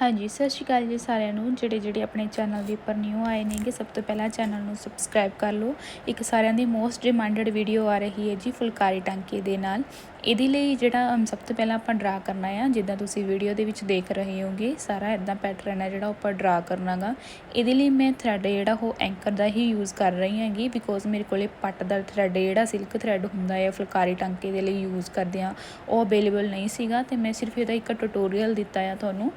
ਹਾਂਜੀ, ਸਤਿ ਸ਼੍ਰੀ ਅਕਾਲ ਜੀ ਸਾਰਿਆਂ ਨੂੰ। ਜਿਹੜੇ ਜਿਹੜੇ ਆਪਣੇ ਚੈਨਲ ਦੇ ਉੱਪਰ ਨਿਊ ਆਏ ਨੇਗੇ, ਸਭ ਤੋਂ ਪਹਿਲਾਂ ਚੈਨਲ ਨੂੰ ਸਬਸਕ੍ਰਾਈਬ ਕਰ ਲਓ। ਇੱਕ ਸਾਰਿਆਂ ਦੀ ਮੋਸਟ ਡਿਮਾਂਡਡ ਵੀਡੀਓ ਆ ਰਹੀ ਹੈ ਜੀ ਫੁਲਕਾਰੀ ਟਾਂਕੇ ਦੇ ਨਾਲ। ਇਹਦੇ ਲਈ ਜਿਹੜਾ ਸਭ ਤੋਂ ਪਹਿਲਾਂ ਆਪਾਂ ਡਰਾ ਕਰਨਾ ਆ, ਜਿੱਦਾਂ ਤੁਸੀਂ ਵੀਡੀਓ ਦੇ ਵਿੱਚ ਦੇਖ ਰਹੇ ਹੋਗੇ ਸਾਰਾ ਇਦਾਂ ਪੈਟਰਨ ਹੈ ਜਿਹੜਾ ਉੱਪਰ ਡਰਾ ਕਰਨਾਗਾ। ਇਹਦੇ ਲਈ ਮੈਂ ਥਰੈਡ ਜਿਹੜਾ ਉਹ ਐਂਕਰ ਦਾ ਹੀ ਯੂਜ਼ ਕਰ ਰਹੀ ਹੈਗੀ ਬਿਕੋਜ਼ ਮੇਰੇ ਕੋਲੇ ਪੱਟ ਦਾ ਥਰੈਡ ਜਿਹੜਾ ਸਿਲਕ ਥਰੈਡ ਹੁੰਦਾ ਹੈ ਫੁਲਕਾਰੀ ਟਾਂਕੇ ਦੇ ਲਈ ਯੂਜ਼ ਕਰਦੇ ਆ, ਉਹ ਅਵੇਲੇਬਲ ਨਹੀਂ ਸੀਗਾ, ਤੇ ਮੈਂ ਸਿਰਫ ਇਹਦਾ ਇੱਕ ਟਿਊਟੋਰੀਅਲ ਦਿੱਤਾ ਆ ਤੁਹਾਨੂੰ।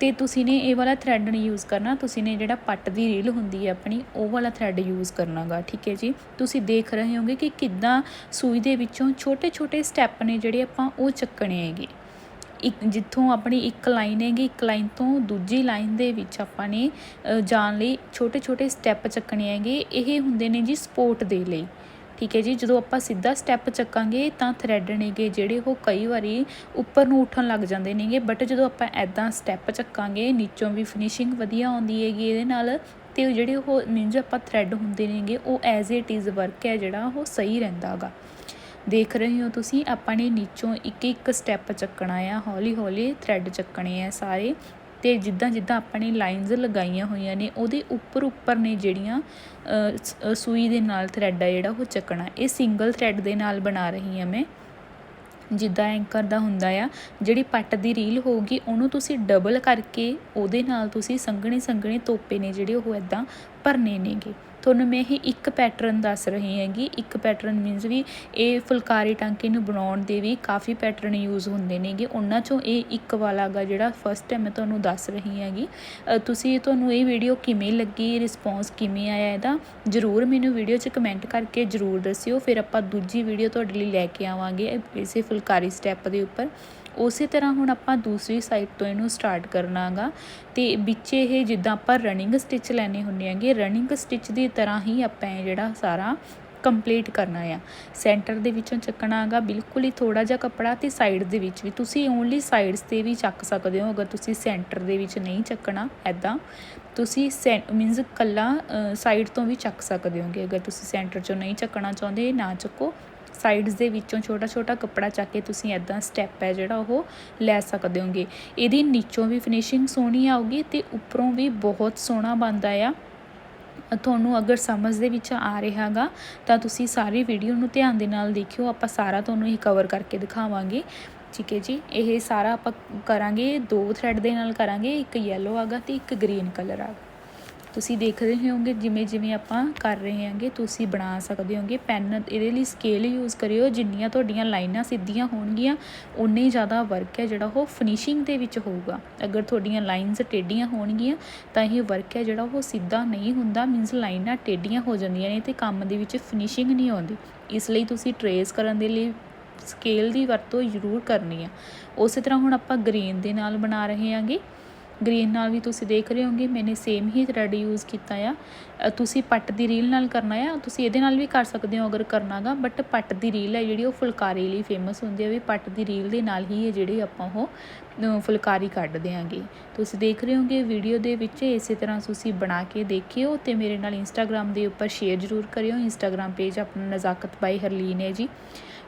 ਤੇ ਤੁਸੀਂ ਨੇ ਇਹ ਵਾਲਾ ਥਰੈਡ ਨਹੀਂ ਯੂਜ਼ ਕਰਨਾ, ਤੁਸੀਂ ਨੇ ਜਿਹੜਾ ਪੱਟ ਦੀ ਰੀਲ ਹੁੰਦੀ ਹੈ ਆਪਣੀ, ਉਹ ਵਾਲਾ ਥਰੈਡ ਯੂਜ਼ ਕਰਨਾਗਾ, ਠੀਕ ਹੈ ਜੀ? ਤੁਸੀਂ ਦੇਖ ਰਹੇ ਹੋਗੇ ਕਿ ਕਿੱਦਾਂ ਸੂਈ ਦੇ ਵਿੱਚੋਂ ਛੋਟੇ-ਛੋਟੇ ਸਟੈਪ ਨੇ ਜਿਹੜੇ ਆਪਾਂ ਉਹ ਚੱਕਣੇ ਹੈਗੇ। ਇੱਕ ਜਿੱਥੋਂ ਆਪਣੀ ਇੱਕ ਲਾਈਨ ਹੈਗੀ, ਇੱਕ ਲਾਈਨ ਤੋਂ ਦੂਜੀ ਲਾਈਨ ਦੇ ਵਿੱਚ ਆਪਾਂ ਨੇ ਜਾਣ ਲਈ ਛੋਟੇ-ਛੋਟੇ ਸਟੈਪ ਚੱਕਣੇ ਹੈਗੇ। ਇਹ ਹੁੰਦੇ ਨੇ ਜੀ ਸਪੋਰਟ ਦੇ ਲਈ। ਠੀਕ ਹੈ ਜੀ, ਜਦੋਂ ਆਪਾਂ ਸਿੱਧਾ ਸਟੈਪ ਚੱਕਾਂਗੇ ਤਾਂ ਥਰੈਡ ਨੇਗੇ ਜਿਹੜੇ ਉਹ ਕਈ ਵਾਰੀ ਉੱਪਰ ਨੂੰ ਉੱਠਣ ਲੱਗ ਜਾਂਦੇ ਨੇਗੇ। ਬਟ ਜਦੋਂ ਆਪਾਂ ਐਦਾਂ ਸਟੈਪ ਚੱਕਾਂਗੇ, ਨੀਚੋਂ ਵੀ ਫਿਨਿਸ਼ਿੰਗ ਵਧੀਆ ਆਉਂਦੀ ਹੈਗੀ ਇਹਦੇ ਨਾਲ, ਤੇ ਜਿਹੜੇ ਉਹ ਨਿੰਜ ਆਪਾਂ ਥਰੈਡ ਹੁੰਦੇ ਨੇਗੇ, ਉਹ ਐਜ਼ ਇਟ ਇਜ਼ ਵਰਕ ਹੈ ਜਿਹੜਾ ਉਹ ਸਹੀ ਰਹਿੰਦਾਗਾ ਦੇਖ ਰਹੇ ਹੋ ਤੁਸੀਂ, ਆਪਾਂ ਨੇ ਨੀਚੋਂ ਇੱਕ ਇੱਕ ਸਟੈਪ ਚੱਕਣਾ ਆ ਹੌਲੀ ਹੌਲੀ ਥ੍ਰੈਡ ਚੱਕਣੇ ਆ ਸਾਰੇ। ਤੇ ਜਿੱਦਾਂ ਜਿੱਦਾਂ ਆਪਾਂ ਨੇ ਲਾਈਨਸ ਲਗਾਈਆਂ ਹੋਈਆਂ ਨੇ, ਉਹਦੇ ਉੱਪਰ ਉੱਪਰ ਨੇ ਜਿਹੜੀਆਂ ਸੂਈ ਦੇ ਨਾਲ ਥ੍ਰੈਡ ਆ ਜਿਹੜਾ, ਉਹ ਚੱਕਣਾ। ਇਹ ਸਿੰਗਲ ਥ੍ਰੈਡ ਦੇ ਨਾਲ ਬਣਾ ਰਹੀ ਹਾਂ ਮੈਂ। ਜਿੱਦਾਂ ਐਂਕਰ ਦਾ ਹੁੰਦਾ ਆ, ਜਿਹੜੀ ਪੱਟ ਦੀ ਰੀਲ ਹੋਊਗੀ, ਉਹਨੂੰ ਤੁਸੀਂ ਡਬਲ ਕਰਕੇ ਉਹਦੇ ਨਾਲ ਤੁਸੀਂ ਸੰਘਣੇ ਸੰਘਣੇ ਤੋਪੇ ਨੇ ਜਿਹੜੇ ਉਹ ਇਦਾਂ ਭਰਨੇ ਨੇਗੇ। ਤੁਹਾਨੂੰ ਮੈਂ ਇਹ ਇੱਕ ਪੈਟਰਨ ਦੱਸ ਰਹੀ ਹੈਗੀ। ਇੱਕ ਪੈਟਰਨ ਮੀਨਸ ਵੀ ਇਹ ਫੁਲਕਾਰੀ ਟਾਂਕੇ ਨੂੰ ਬਣਾਉਣ ਦੇ ਵੀ ਕਾਫੀ ਪੈਟਰਨ ਯੂਜ਼ ਹੁੰਦੇ ਨੇਗੇ। ਉਹਨਾਂ ਚੋਂ ਇਹ ਇੱਕ ਵਾਲਾ ਗਾ ਜਿਹੜਾ ਫਸਟ ਟਾਈਮ ਮੈਂ ਤੁਹਾਨੂੰ ਦੱਸ ਰਹੀ ਹੈਗੀ। ਤੁਸੀਂ ਤੁਹਾਨੂੰ ਇਹ ਵੀਡੀਓ ਕਿਵੇਂ ਲੱਗੀ ਰਿਸਪੌਂਸ ਕਿਵੇਂ ਆਇਆ ਇਹਦਾ, ਜਰੂਰ ਮੈਨੂੰ ਵੀਡੀਓ 'ਚ ਕਮੈਂਟ ਕਰਕੇ ਜਰੂਰ ਦੱਸਿਓ। ਫਿਰ ਆਪਾਂ ਦੂਜੀ ਵੀਡੀਓ ਤੁਹਾਡੇ ਲਈ ਲੈ ਕੇ ਆਵਾਂਗੇ, ਇਸੇ ਫੁਲਕਾਰੀ ਸਟੈਪ ਦੇ ਉੱਪਰ। ਉਸੇ ਤਰ੍ਹਾਂ ਹੁਣ ਆਪਾਂ ਦੂਸਰੀ ਸਾਈਡ ਤੋਂ ਇਹਨੂੰ ਸਟਾਰਟ ਕਰਨਾਗਾ। ਤੇ ਵਿੱਚ ਇਹ ਜਿੱਦਾਂ ਆਪਾਂ ਰਨਿੰਗ ਸਟਿਚ ਲੈਣੇ ਹੁੰਦੇ ਆਂਗੇ ਰਨਿੰਗ ਸਟਿਚ ਦੀ ਤਰ੍ਹਾਂ ਹੀ ਆਪਾਂ ਇਹ ਜਿਹੜਾ ਸਾਰਾ ਕੰਪਲੀਟ ਕਰਨਾ ਆ। ਸੈਂਟਰ ਦੇ ਵਿੱਚੋਂ ਚੱਕਣਾ ਹੈਗਾ, ਬਿਲਕੁਲ ਹੀ ਥੋੜਾ ਜਿਹਾ ਕੱਪੜਾ ਤੇ ਸਾਈਡ ਦੇ ਵਿੱਚ ਵੀ। ਤੁਸੀਂ ਓਨਲੀ ਸਾਈਡਸ ਤੇ ਵੀ ਚੱਕ ਸਕਦੇ ਹੋ, ਅਗਰ ਤੁਸੀਂ ਸੈਂਟਰ ਦੇ ਵਿੱਚ ਨਹੀਂ ਚੱਕਣਾ ਐਦਾਂ ਤੁਸੀਂ ਮੀਨਸ ਕੱਲਾ ਸਾਈਡ ਤੋਂ ਵੀ ਚੱਕ ਸਕਦੇ ਹੋਗੇ। ਅਗਰ ਤੁਸੀਂ ਸੈਂਟਰ ਚੋਂ ਨਹੀਂ ਚੱਕਣਾ ਚਾਹੁੰਦੇ, ਨਾ ਚੱਕੋ। ਸਾਈਡਸ ਦੇ ਵਿੱਚੋਂ ਛੋਟਾ ਛੋਟਾ ਕੱਪੜਾ ਚੱਕ ਕੇ ਤੁਸੀਂ ਐਦਾਂ ਸਟੈਪ ਹੈ ਜਿਹੜਾ ਉਹ ਲੈ ਸਕਦੇ ਹੋਗੇ। ਇਹਦੀ ਨੀਚੋਂ ਵੀ ਫਿਨਿਸ਼ਿੰਗ ਸੋਹਣੀ ਆਊਗੀ ਤੇ ਉੱਪਰੋਂ ਵੀ ਬਹੁਤ ਸੋਹਣਾ ਬਣਦਾ ਆ। ਤੁਹਾਨੂੰ ਅਗਰ ਸਮਝ ਦੇ ਵਿੱਚ ਆ ਰਿਹਾਗਾ, ਤਾਂ ਤੁਸੀਂ ਸਾਰੀ ਵੀਡੀਓ ਨੂੰ ਧਿਆਨ ਦੇ ਨਾਲ ਦੇਖਿਓ। ਆਪਾਂ ਸਾਰਾ ਤੁਹਾਨੂੰ ਇਹ ਕਵਰ ਕਰਕੇ ਦਿਖਾਵਾਂਗੇ। ਠੀਕ ਹੈ ਜੀ? ਇਹ ਸਾਰਾ ਆਪਾਂ ਕਰਾਂਗੇ, ਦੋ ਥ੍ਰੈਡ ਦੇ ਨਾਲ ਕਰਾਂਗੇ, ਇੱਕ ਯੈਲੋ ਆਗਾ ਤੇ ਇੱਕ ਗ੍ਰੀਨ ਕਲਰ ਆਗਾ। ਤੁਸੀਂ ਦੇਖ ਰਹੇ ਹੋਗੇ ਜਿਵੇਂ ਜਿਵੇਂ ਆਪਾਂ ਕਰ ਰਹੇ ਹਾਂਗੇ, ਤੁਸੀਂ ਬਣਾ ਸਕਦੇ ਹੋਗੇ ਪੈਨ ਇਹਦੇ ਲਈ ਸਕੇਲ ਯੂਜ਼ ਕਰਿਓ, ਜਿੰਨੀਆਂ ਤੁਹਾਡੀਆਂ ਲਾਈਨਾਂ ਸਿੱਧੀਆਂ ਹੋਣਗੀਆਂ ਉਨੇ ਹੀ ਜ਼ਿਆਦਾ ਵਰਕ ਹੈ ਜਿਹੜਾ ਉਹ ਫਿਨਿਸ਼ਿੰਗ ਦੇ ਵਿੱਚ ਹੋਊਗਾ। ਅਗਰ ਤੁਹਾਡੀਆਂ ਲਾਈਨਸ ਟੇਢੀਆਂ ਹੋਣਗੀਆਂ, ਤਾਂ ਇਹ ਵਰਕ ਹੈ ਜਿਹੜਾ ਉਹ ਸਿੱਧਾ ਨਹੀਂ ਹੁੰਦਾ ਮੀਨਸ ਲਾਈਨਾਂ ਟੇਢੀਆਂ ਹੋ ਜਾਂਦੀਆਂ ਨੇ ਤੇ ਕੰਮ ਦੇ ਵਿੱਚ ਫਿਨਿਸ਼ਿੰਗ ਨਹੀਂ ਆਉਂਦੀ। ਇਸ ਲਈ ਤੁਸੀਂ ਟਰੇਸ ਕਰਨ ਦੇ ਲਈ ਸਕੇਲ ਦੀ ਵਰਤੋਂ ਜ਼ਰੂਰ ਕਰਨੀ ਆ। ਉਸੇ ਤਰ੍ਹਾਂ ਹੁਣ ਆਪਾਂ ਗ੍ਰੀਨ ਦੇ ਨਾਲ ਬਣਾ ਰਹੇ ਹਾਂਗੇ। ਗ੍ਰੀਨ ਨਾਲ ਵੀ ਤੁਸੀਂ ਦੇਖ ਰਹੇ ਹੋਗੇ, ਮੈਨੇ ਸੇਮ ਹੀ ਥਰੈਡ ਯੂਜ਼ ਕੀਤਾ ਆ। ਤੁਸੀਂ ਪੱਟ ਦੀ ਰੀਲ ਨਾਲ ਕਰਨਾ ਆ, ਤੁਸੀਂ ਇਹਦੇ ਨਾਲ ਵੀ ਕਰ ਸਕਦੇ ਹੋ ਅਗਰ ਕਰਨਾਗਾ ਬਟ ਪੱਟ ਦੀ ਰੀਲ ਹੈ ਜਿਹੜੀ, ਉਹ ਫੁਲਕਾਰੀ ਲਈ ਫੇਮਸ ਹੁੰਦੀ ਹੈ ਵੀ ਪੱਟ ਦੀ ਰੀਲ ਦੇ ਨਾਲ ਹੀ ਇਹ ਜਿਹੜੀ ਆਪਾਂ ਉਹ ਫੁਲਕਾਰੀ ਕੱਢਦੇ ਆਂਗੇ ਤੁਸੀਂ ਦੇਖ ਰਹੇ ਹੋਗੇ ਵੀਡੀਓ ਦੇ ਵਿੱਚ, ਇਸੇ ਤਰ੍ਹਾਂ ਤੁਸੀਂ ਬਣਾ ਕੇ ਦੇਖਿਓ ਤੇ ਮੇਰੇ ਨਾਲ ਇੰਸਟਾਗ੍ਰam ਦੇ ਉੱਪਰ ਸ਼ੇਅਰ ਜ਼ਰੂਰ ਕਰਿਓ। ਇੰਸਟਾਗ੍ਰam ਪੇਜ ਆਪਣਾ ਨਜ਼ਾਕਤ ਬਾਈ ਹਰਲੀਨ ਹੈ ਜੀ।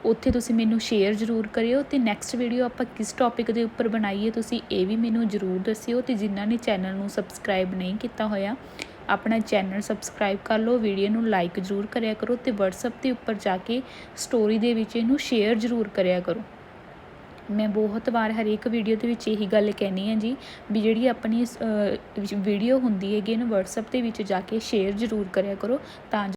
ਉੱਥੇ ਤੁਸੀਂ ਮੈਨੂੰ ਸ਼ੇਅਰ ਜ਼ਰੂਰ ਕਰਿਓ ਤੇ ਨੈਕਸਟ ਵੀਡੀਓ ਆਪਾਂ ਕਿਸ ਟੌਪਿਕ ਦੇ ਉੱਪਰ ਬਣਾਈਏ ਤੁਸੀਂ ਇਹ ਵੀ ਮੈਨੂੰ ਜ਼ਰੂਰ ਦੱਸਿਓ ਤੇ ਜਿਨ੍ਹਾਂ ਨੇ ਚੈਨਲ ਨੂੰ ਸਬਸਕ੍ਰਾਈਬ ਨਹੀਂ ਕੀਤਾ ਹੋਇਆ, ਆਪਣਾ ਚੈਨਲ ਸਬਸਕ੍ਰਾਈਬ ਕਰ ਲਓ ਵੀਡੀਓ ਨੂੰ ਲਾਈਕ ਜ਼ਰੂਰ ਕਰਿਆ ਕਰੋ ਤੇ WhatsApp ਦੇ ਉੱਪਰ ਜਾ ਕੇ ਸਟੋਰੀ ਦੇ ਵਿੱਚ ਇਹਨੂੰ ਸ਼ੇਅਰ ਜ਼ਰੂਰ ਕਰਿਆ ਕਰੋ। ਮੈਂ ਬਹੁਤ ਵਾਰ ਹਰੇਕ ਵੀਡੀਓ ਦੇ ਵਿੱਚ ਇਹੀ ਗੱਲ ਕਹਿਣੀ ਹੈ ਜੀ ਵੀ ਜਿਹੜੀ ਆਪਣੀ ਵੀਡੀਓ ਹੁੰਦੀ ਹੈਗੀ ਇਹਨੂੰ WhatsApp ਦੇ ਵਿੱਚ ਜਾ ਕੇ ਸ਼ੇਅਰ ਜ਼ਰੂਰ ਕਰਿਆ ਕਰੋ ਤਾਂ ਜੋ